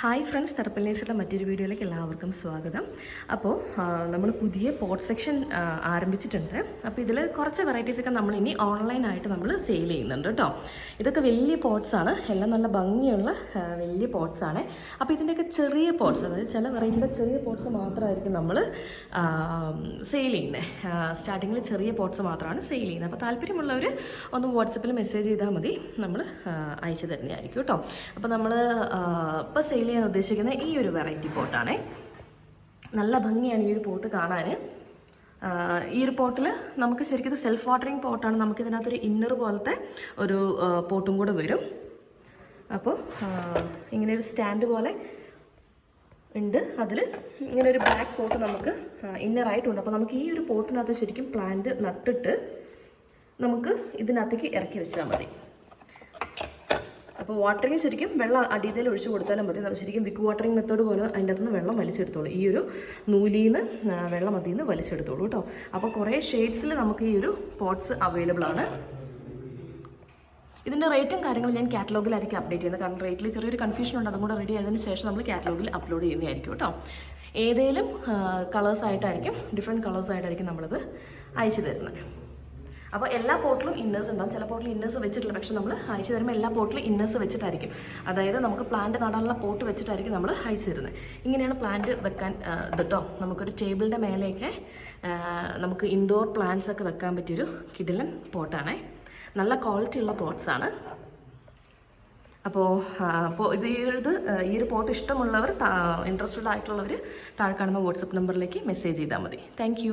Hi friends തെറപ്പൽ മറ്റൊരു വീഡിയോയിലേക്ക് എല്ലാവർക്കും സ്വാഗതം. അപ്പോൾ നമ്മൾ പുതിയ പോട്ട് സെക്ഷൻ ആരംഭിച്ചിട്ടുണ്ട്. അപ്പോൾ ഇതിൽ കുറച്ച് വെറൈറ്റീസൊക്കെ നമ്മൾ ഇനി ഓൺലൈനായിട്ട് നമ്മൾ സെയിൽ ചെയ്യുന്നുണ്ട് കേട്ടോ. ഇതൊക്കെ വലിയ പോട്ട്സാണ് എല്ലാം നല്ല ഭംഗിയുള്ള വലിയ പോട്ട്സാണ് അപ്പോൾ ഇതിന്റെയൊക്കെ ചെറിയ പോട്ട്സ് അതായത് ചില വെറൈറ്റിയുടെ ചെറിയ പോട്ട്സ് മാത്രമായിരിക്കും നമ്മൾ സെയിൽ ചെയ്യുന്നത് സ്റ്റാർട്ടിങ്ങിൽ ചെറിയ പോട്ട്സ് മാത്രമാണ് സെയിൽ ചെയ്യുന്നത്. അപ്പോൾ താല്പര്യമുള്ളവർ ഒന്ന് വാട്സപ്പിൽ മെസ്സേജ് ചെയ്താൽ മതി. നമ്മൾ അയച്ചു തരുന്നതായിരിക്കും കേട്ടോ. അപ്പോൾ നമ്മൾ ഇപ്പോൾ സെയിൽ ചെയ്യാൻ ഉദ്ദേശിക്കുന്ന ഈ ഒരു വെറൈറ്റി പോട്ടാണേ നല്ല ഭംഗിയാണ് ഈ ഒരു പോട്ട് കാണാൻ ഈ ഒരു പോട്ടിൽ നമുക്ക് ശരിക്കും സെൽഫ് വാട്ടറിങ് പോട്ടാണ് നമുക്ക് ഇതിനകത്തൊരു ഇന്നർ പോലത്തെ ഒരു പോട്ടും കൂടെ വരും. അപ്പോൾ ഇങ്ങനെ ഒരു സ്റ്റാൻഡ് പോലെ ഉണ്ട്. അതിൽ ഇങ്ങനെ ഒരു ബ്ലാക്ക് പോട്ട് നമുക്ക് ഇന്നറായിട്ടുണ്ട് അപ്പോൾ നമുക്ക് ഈ ഒരു പോട്ടിനകത്ത് ശരിക്കും പ്ലാന്റ് നട്ടിട്ട് നമുക്ക് ഇതിനകത്തേക്ക് ഇറക്കി വെച്ചാൽ മതി. അപ്പോൾ വാട്ടറിങ് ശരിക്കും വെള്ളം അടിയത്തിൽ ഒഴിച്ചു കൊടുത്താലും മതി. ശരിക്കും വിക്ക് വാട്ടറിങ് മെത്തേഡ് പോലെ അതിന്റെ അകത്തുനിന്ന് വെള്ളം വലിച്ചെടുത്തോളൂ. ഈ ഒരു നൂലിന്ന് വെള്ളം അതിൽ നിന്ന് വലിച്ചെടുത്തോളൂ കേട്ടോ അപ്പോൾ കുറേ ഷെയ്ഡ്സിൽ നമുക്ക് ഈ ഒരു പോട്ട്സ് അവൈലബിൾ ആണ്. ഇതിന്റെ റേറ്റും കാര്യങ്ങളും ഞാൻ കാറ്റലോഗിലായിരിക്കും അപ്ഡേറ്റ് ചെയ്യുന്നത്. കാരണം റേറ്റിൽ ചെറിയൊരു കൺഫ്യൂഷൻ ഉണ്ട്. അതും കൂടെ റെഡി ആയതിനു ശേഷം നമ്മൾ കാറ്റലോഗിൽ അപ്ലോഡ് ചെയ്യുന്നതായിരിക്കും കേട്ടോ ഏതേലും കളേഴ്സായിട്ടായിരിക്കും ഡിഫറെന്റ് കളേഴ്സായിട്ടായിരിക്കും നമ്മളിത് അയച്ചു തരുന്നത്. അപ്പോൾ എല്ലാ പോട്ടിലും ഇന്നേഴ്സ് ഉണ്ടാവും. ചില പോട്ടിൽ ഇന്നേഴ്സ് വെച്ചിട്ടില്ല. പക്ഷേ നമ്മൾ അയച്ചു തരുമ്പോൾ എല്ലാ പോട്ടിലും ഇന്നേഴ്സ് വെച്ചിട്ടായിരിക്കും. അതായത് നമുക്ക് പ്ലാന്റ് നടാനുള്ള പോട്ട് വെച്ചിട്ടായിരിക്കും നമ്മൾ അയച്ചു തരുന്നത്. ഇങ്ങനെയാണ് പ്ലാന്റ് വെക്കാൻ ഇതിട്ടോ നമുക്കൊരു ടേബിളിന്റെ മേലെയൊക്കെ നമുക്ക് ഇൻഡോർ പ്ലാന്റ്സ് ഒക്കെ വെക്കാൻ പറ്റിയൊരു കിടിലൻ പോട്ടാണേ. നല്ല ക്വാളിറ്റി ഉള്ള പോട്ട്സാണ് അപ്പോൾ അപ്പോൾ ഇത് ഇത് ഈ ഒരു പോട്ട് ഇഷ്ടമുള്ളവർ ഇൻട്രസ്റ്റഡ് ആയിട്ടുള്ളവർ താഴെ കാണുന്ന വാട്സപ്പ് നമ്പറിലേക്ക് മെസ്സേജ് ചെയ്താൽ മതി. താങ്ക്